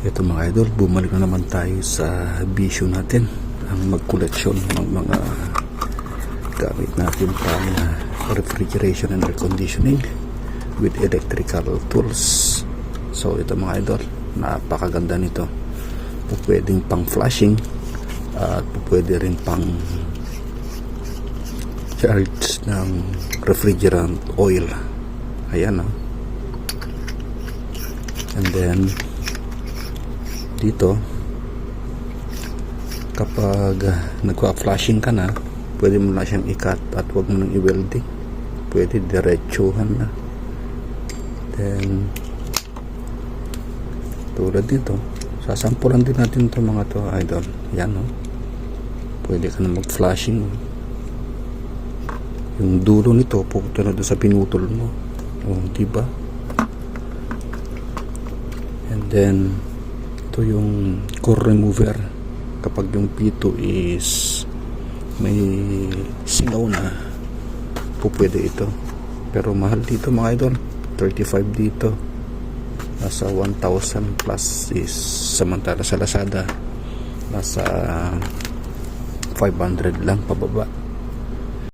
Ito mga idol, bumalik na naman tayo sa bisyo natin ang magkoleksyon ng mga gamit natin pang refrigeration and air conditioning with electrical tools. So ito mga idol, napakaganda nito. Pwedeng pang flashing at pwede rin pang charge ng refrigerant oil. Ayan oh. And then dito. Kapag uh, nagwa-flashing ka na pwede mo na siyang i-cut at wag mo nang i-welding. Pwede diretsuhan na. Then tulad dito sasampulan din natin to mga to idol. Yan o pwede ka na mag-flashing. Yung dulo nito pupunta na doon sa pinutol mo. O diba and then ito yung core remover. Kapag yung P2 is may singaw na po pwede ito. Pero mahal dito mga idol. 35 dito. Nasa 1,000 plus is samantala sa Lazada. Nasa 500 lang pababa